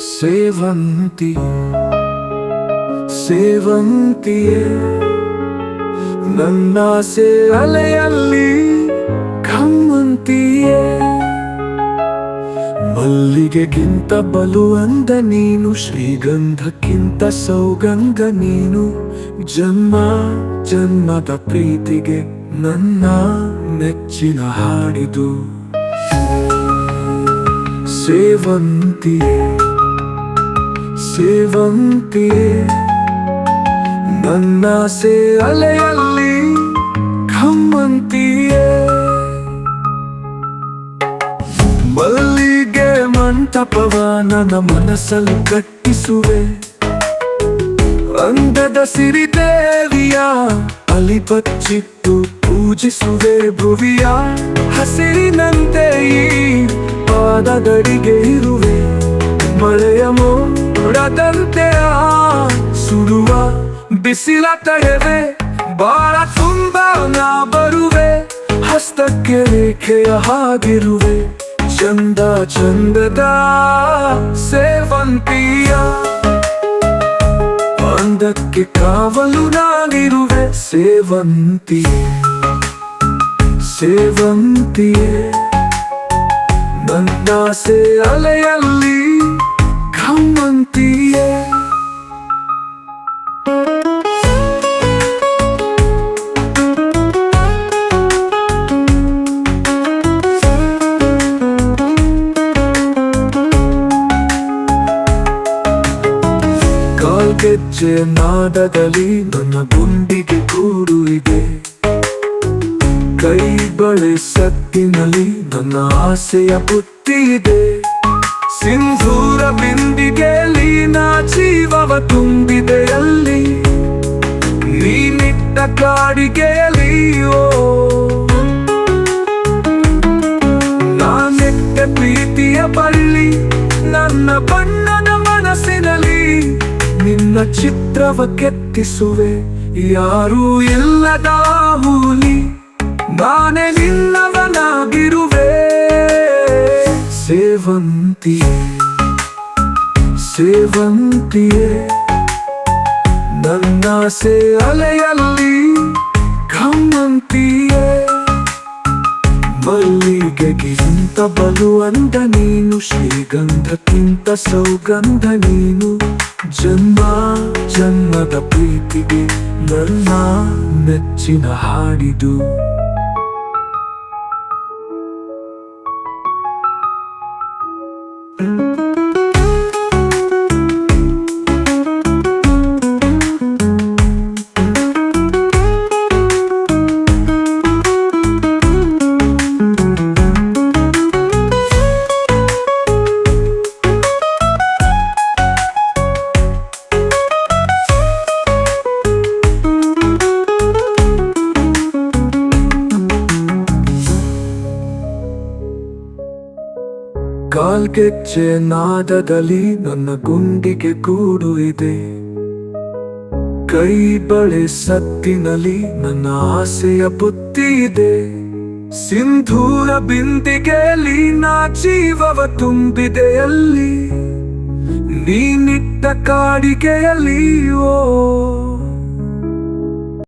ಸೇವಂತಿ ಸೇವಂತಿಯೇ, ನನ್ನಾಸೆ ಅಲೆಯಲ್ಲಿ ಕಮ್ಮಂತಿಯೇ ಮಲ್ಲಿಗೆಗಿಂತ ಬಲು ಅಂದ ನೀನು, ಶ್ರೀಗಂಧಕ್ಕಿಂತ ಸೌಗಂಧ ನೀನು. ಜನ್ಮ, ಜನ್ಮದ ಪ್ರೀತಿಗೆ ನನ್ನ ನೆಚ್ಚಿನ ಹಾಡಿದು. ಸೇವಂತಿಯೇ. ಸೇವಂತಿಯೇ ಸೇ ಅಲೆಯಲ್ಲಿ ಕಮ್ಮಂತಿಯೇ ಮಲ್ಲಿಗೆ ಮಂಟಪವ ನನ್ನ ಮನಸ್ಸಲ್ಲಿ ಕಟ್ಟಿಸುವೆ ಅಂದದ ಸಿರಿದೇವಿಯ ಅಲಿ ಬಚ್ಚಿಟ್ಟು ಪೂಜಿಸುವೆ ಭುವಿಯ ಹಸಿರಿನಂತೆ ಪಾದದಡಿಗೆ ಇರುವೆ. ಮಳೆಯ ಮೋಡದಂತೆ ಆ ಸುಡುವ ಬಿಸಿಲ ತಡೆವೆ ಬಾಳ ತುಂಬ ನಾ ಬರುವೆ, ಹಸ್ತಕ್ಕೆ ರೇಖೆಯ ಹಾಗಿರುವೆ. ಚಂದ ಚಂದದ ಸೇವಂತಿಯ. ಅಂದಕ್ಕೆ ಕಾವಲು ನಾನಿರುವೆ, ಸೇವಂತಿಯೇ ಸೇವಂತಿಯೇ. ನನ್ನಾಸೆ ಅಲೆಯಲ್ಲಿ ಕಾಲ್ಗೆಜ್ಜೆ ನಾದದಲ್ಲಿ ನನ್ನ ಗುಂಡಿಗೆ ಗೂಡು ಇದೆ. ಕೈ ಬಳೆ ಸತ್ತಿನಲ್ಲಿ ನನ್ನ ಆಸೆಯ ಬುತ್ತಿ ಇದೆ. ಸಿಂಧೂರ ಬಿಂದಿಗೆಯಲ್ಲಿ ನೀನಿಟ್ಟ ಕಾಡಿಗೆಯಲ್ಲಿ ಓ. ನಾನೆಟ್ಟ ಪ್ರೀತಿಯ ಬಳ್ಳಿ, ನನ್ನ ಬಣ್ಣದ ಮನಸ್ಸಿನಲ್ಲಿ ನಿನ್ನ ಚಿತ್ರವ ಕೆತ್ತಿಸುವೆ. ಯಾರೂ ಇಲ್ಲದ ಹೂಲಿ, ನಾನೇ ನಿನ್ನವನಾಗಿರುವೆ. ಸೇವಂತಿಯೇ ಸೇವಂತಿಯೇ, ನನ್ನಾಸೆ ಅಲೆಯಲ್ಲಿ ಬಲು ಅಂದ ನೀನು ಶ್ರೀಗಂಧಕ್ಕಿಂತ ಸೌಗಂಧ ನೀನು. ಜನ್ಮ ಜನ್ಮದ ಪ್ರೀತಿಗೆ ನನ್ನ ನೆಚ್ಚಿನ ಹಾಡಿದು. ಕಾಲ್ಗೆಜ್ಜೆ ನಾದದಲ್ಲಿ ನನ್ನ ಗುಂಡಿಗೆ ಕೂಡು ಇದೆ. ಕೈ ಬಳೆ ಸತ್ತಿನಲ್ಲಿ ನನ್ನ ಆಸೆಯ ಬುತ್ತಿ ಇದೆ. ಸಿಂಧೂರ ಬಿಂದಿಗೆಯಲ್ಲಿ ನಾ ಜೀವವ ತುಂಬಿದೆ ಅಲ್ಲಿ. ನೀನಿಟ್ಟ ಕಾಡಿಗೆಯಲ್ಲಿ, ಓ.